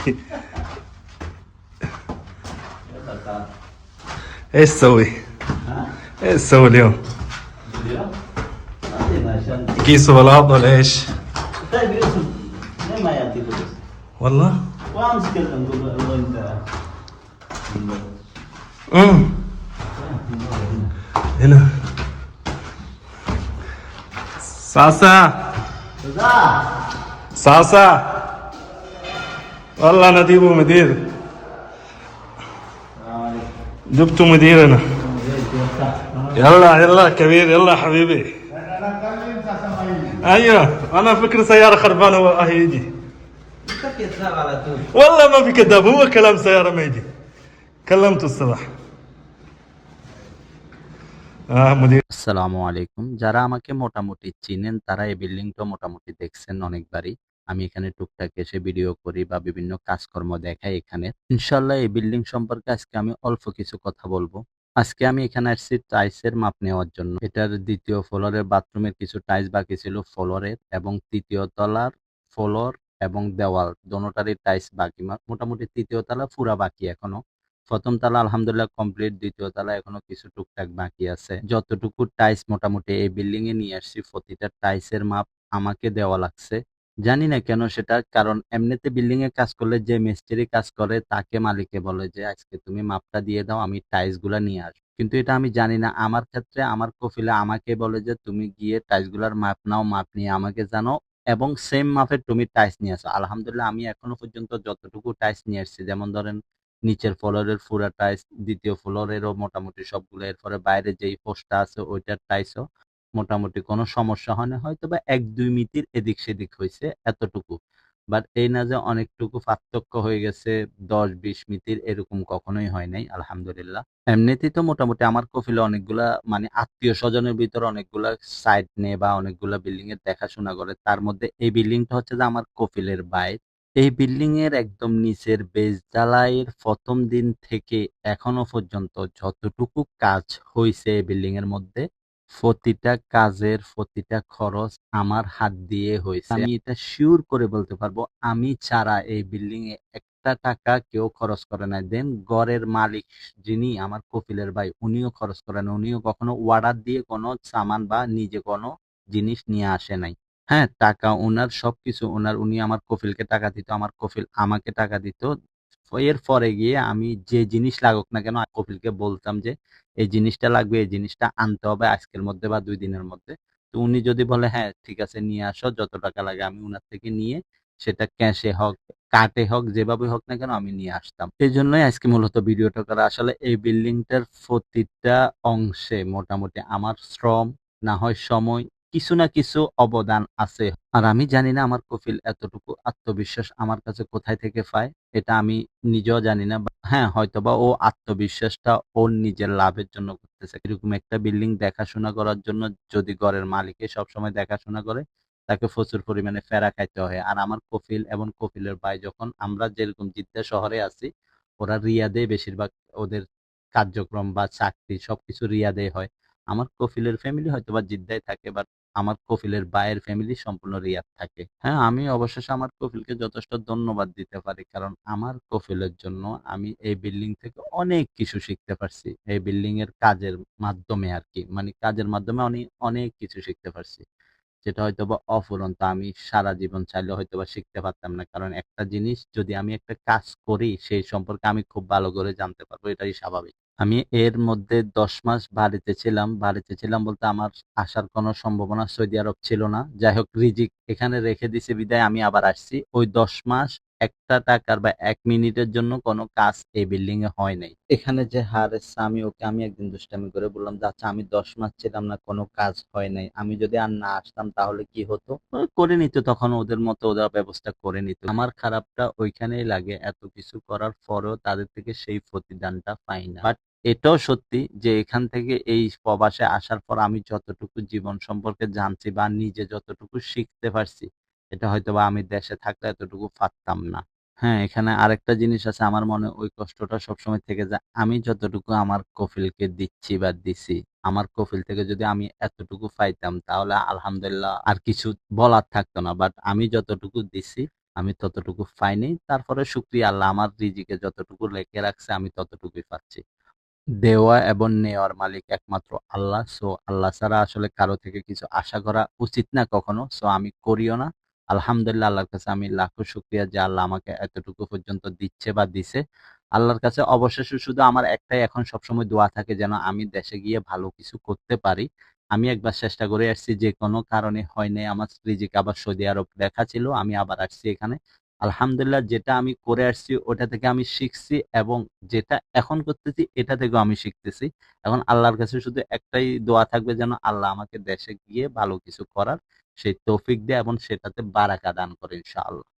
عليه ايش تسوي؟ ايش تسوي اليوم؟ كيسو بلاط ولا ايش؟ طيب يوسف ليه ما يعطي فلوس؟ والله؟ وامس كلم قول له والله انت امم هنا ساسا رضا ساسا والله نديبه مدير السلام عليكم جبته مديرنا يلا يلا كبير يلا حبيبي ايوه انا فكر سياره خربانه وهي يجي انت كذاب على طول والله ما في كذاب هو كلام سياره ما يجي كلمته الصباح اه مدير আসসালামু আলাইকুম যারা আমাকে মোটামুটি চিনেন তারা এই বিল্ডিংটা মোটামুটি দেখছেন অনেকবারই আমি এখানে টুকটাক এসে ভিডিও করি বা বিভিন্ন কাজকর্ম দেখাই এখানে। ইনশাল্লাহ এই বিল্ডিং সম্পর্কে আজকে আমি অল্প কিছু কথা বলব। আজকে আমি এখানে আসছি টাইলসের মাপ নেওয়ার জন্য। এটার দ্বিতীয় ফ্লোরের বাথরুমের কিছু টাইলস বাকি ছিল ফ্লোরের এবং তৃতীয় তলার ফ্লোর এবং দেওয়াল। দোনোটারই টাইলস বাকি। মোটামুটি তৃতীয় তলা পুরা বাকি এখনও। প্রথম তালা আলহামদুলিল্লাহ কমপ্লিট দ্বিতীয় তালা এখনও কিছু টুকটাক বাকি আছে। যতটুকু টাইলস মোটামুটি এই বিল্ডিং এ নিয়ে আসছি, প্রতিটা টাইলসের মাপ আমাকে দেওয়া লাগছে। জানি না কেন সেটা, কারণ এমনিতে বিল্ডিং এ কাজ করলে যে মিস্ত্রি কাজ করে তাকে মালিকে বলে যে, আজকে তুমি মাপটা দিয়ে দাও, আমি টাইলসগুলা নিয়ে আসব। কিন্তু এটা আমি জানি না। আমার ক্ষেত্রে আমার কফিলে আমাকে বলে যে, তুমি গিয়ে টাইলসগুলার মাপ নাও, মাপ নিয়ে আমাকে জানো এবং সেম মাপের তুমি টাইলস নিয়ে আসো। আলহামদুলিল্লাহ, আমি এখনও পর্যন্ত যতটুকু টাইলস নিয়ে আসছি, যেমন ধরেন নিচের ফ্লোরের পুরা টাইলস দ্বিতীয় ফ্লোরেরও মোটামুটি সবগুলো, এরপরে বাইরে যেই পোস্টটা আছে, ওইটার টাইলসও মোটামুটি কোনো সমস্যা হয় না। হয়তো বা এক, দুই মিতির এদিক সেদিক হয়েছে এতটুকু। বাট এই না যে অনেকটুকু পার্থক্য হয়ে গেছে, দশ, বিশ মিতির এরকম কখনোই হয় নাই, আলহামদুলিল্লাহ। এমনিতেই তো মোটামুটি আমার কফিলে অনেকগুলা মানে আত্মীয় স্বজনের ভিতরে অনেকগুলা সাইট নেই বা অনেকগুলা বিল্ডিং এর দেখাশোনা করে, তার মধ্যে এই বিল্ডিংটা হচ্ছে যে আমার কফিলের বাইর এই বিল্ডিং এর একদম নিচের বেজ ঢালাইয়ের প্রথম দিন থেকে এখনও পর্যন্ত যতটুকু কাজ হয়েছে এই বিল্ডিং এর মধ্যে প্রতিটা কাজের প্রতিটা খরচ আমার হাত দিয়ে হয়েছে। আমি এটা শিওর করে বলতে পারব, আমি ছাড়া এই বিল্ডিং এ একটা টাকা কেউ খরচ করে নাই। দেন গড়ের মালিক যিনি আমার কপিলের ভাই, উনিও খরচ করেন উনিও কখনো ওয়ার্ডার দিয়ে কোনো সামান বা নিজে কোনো জিনিস নিয়ে আসে নাই। হ্যাঁ টাকা ওনার, সবকিছু ওনার। উনি আমার কফিলকে টাকা দিত, আমার কফিল আমাকে টাকা দিত। এর পরে গিয়ে আমি যে জিনিস লাগুক না কেন কপিলকে বলতাম যে, এই জিনিসটা লাগবে, এই জিনিসটা আনতে হবে আজকের মধ্যে বা দুই দিনের মধ্যে। তো উনি যদি বলে হ্যাঁ ঠিক আছে, নিয়ে আসো, যত টাকা লাগে আমি উনার থেকে নিয়ে সেটা ক্যাশে হোক কাটে হোক, যেভাবে হোক না কেন, আমি নিয়ে আসতাম। এই জন্যই আজকে মূলত ভিডিওটা করা। আসলে এই বিল্ডিংটার প্রতিটা অংশে মোটামুটি আমার শ্রম, না হয় সময় কিছু না কিছু অবদান আছে। আর আমি জানি না আমার কফিল এতটুকু আত্মবিশ্বাস আমার কাছে কোথায় থেকে পায়, এটা আমি নিজেও জানি না। হ্যাঁ হয়তোবা ও আত্মবিশ্বাসটা ওর নিজের লাভের জন্য করতেছে। এরকম একটা বিল্ডিং দেখাশোনা করার জন্য যদি ঘরের মালিকে সবসময় দেখাশোনা করে, তাকে প্রচুর পরিমাণে ফেরা খাইতে হয়। আর আমার কফিল এবং কফিলের ভাই যখন আমরা যেরকম জিদ্দা শহরে আছি, ওরা রিয়াদে বেশিরভাগ ওদের কার্যক্রম বা চাকরি সবকিছু রিয়াদে হয়। আমার কফিলের ফ্যামিলি হয়তো বা জিদ্দায় থাকে বাট আমার কফিলের বায়ের ফ্যামিলি সম্পূর্ণ রিয়াদ থাকে। হ্যাঁ আমি অবশেষে আমার কফিলকে যথেষ্ট ধন্যবাদ দিতে পারি, কারণ আমার কফিলের জন্য আমি এই বিল্ডিং থেকে অনেক কিছু শিখতে পারছি। এই বিল্ডিং এর কাজের মাধ্যমে আর কি মানে কাজের মাধ্যমে অনেক অনেক কিছু শিখতে পারছি। যেটা হয়তো বা অফুরন্ত, আমি সারা জীবন চাইলে হয়তো বা শিখতে পারতাম না, কারণ একটা জিনিস যদি আমি একটা কাজ করি, সেই সম্পর্কে আমি খুব ভালো করে জানতে পারব, এটাই স্বাভাবিক। আমি এর মধ্যে দশ মাস বাড়িতে ছিলাম। বাড়িতে ছিলাম বলতে আমার আসার কোনো সম্ভাবনা সৌদি আরব ছিল না। যাই হোক, রিজিক এখানে রেখে দিছে, বিদায় আমি আবার আসছি। ওই দশ মাস একটা টাকার বা এক মিনিটের জন্য কোনো কাজ এই বিল্ডিং এ হয় নাই। এখানে যে হার আমি ওকে, আমি একদিন দুষ্টামি করে বললাম, যে আচ্ছা আমি দশ মাস ছিলাম না, কোনো কাজ হয় নাই। আমি যদি আর না আসতাম তাহলে কি হতো? করে নিত, তখন ওদের মতো ওদের ব্যবস্থা করে নিত। আমার খারাপটা ওইখানেই লাগে, এত কিছু করার পরেও তাদের থেকে সেই প্রতিদানটা পাই না। বাট এটাও সত্যি যে এখান থেকে এই প্রবাসে আসার পর আমি যতটুকু জীবন সম্পর্কে জানছি বা নিজে যতটুকু শিখতে পারছি এটা হয়তো বা আমি দেশে থাকলে এতটুকু পারতাম না। হ্যাঁ এখানে আরেকটা জিনিস আছে, আমার মনে ওই কষ্টটা সবসময় থেকে যায়। আমি যতটুকু আমার কফিলকে দিচ্ছি বা দিছি, আমার কফিল থেকে যদি আমি এতটুকু পাইতাম, তাহলে আলহামদুলিল্লাহ আর কিছু বলার থাকতো না। বাট আমি যতটুকু দিছি, আমি ততটুকু পাইনি। তারপরে শুক্রিয়া আল্লাহ, আমার রিজিকে যতটুকু লেখে রাখছে, আমি ততটুকুই পাচ্ছি। দেওয়া এবং নেওয়ার মালিক একমাত্র আল্লাহ। সো আল্লাহ ছাড়া আসলে কারও থেকে কিছু আশা করা উচিত না কখনো। সো আমি করিও না। আলহামদুলিল্লাহ, আল্লাহর কাছে আমি লাখো শুক্রিয়া যে আল্লাহ আমাকে এতটুকু পর্যন্ত দিচ্ছে বা দিছে। আল্লাহর কাছে অবশেষে শুধু আমার একটাই এখন সবসময় দোয়া থাকে যেন আমি দেশে গিয়ে ভালো কিছু করতে পারি। আমি একবার চেষ্টা করে আসছি যে কোনো কারণে হয় নাই। আমার রিজিক আবার সৌদি আরব দেখা ছিল, আমি আবার আসছি এখানে। আলহামদুলিল্লাহ যেটা আমি করে আসছি, ওটা থেকে আমি শিখছি এবং যেটা এখন করতেছি, এটা থেকেও আমি শিখতেছি। এখন আল্লাহর কাছে শুধু একটাই দোয়া থাকবে যেন আল্লাহ আমাকে দেশে গিয়ে ভালো কিছু করার সেই তৌফিক দেয় এবং সেটাতে বারাকা দান করে ইনশাআল্লাহ।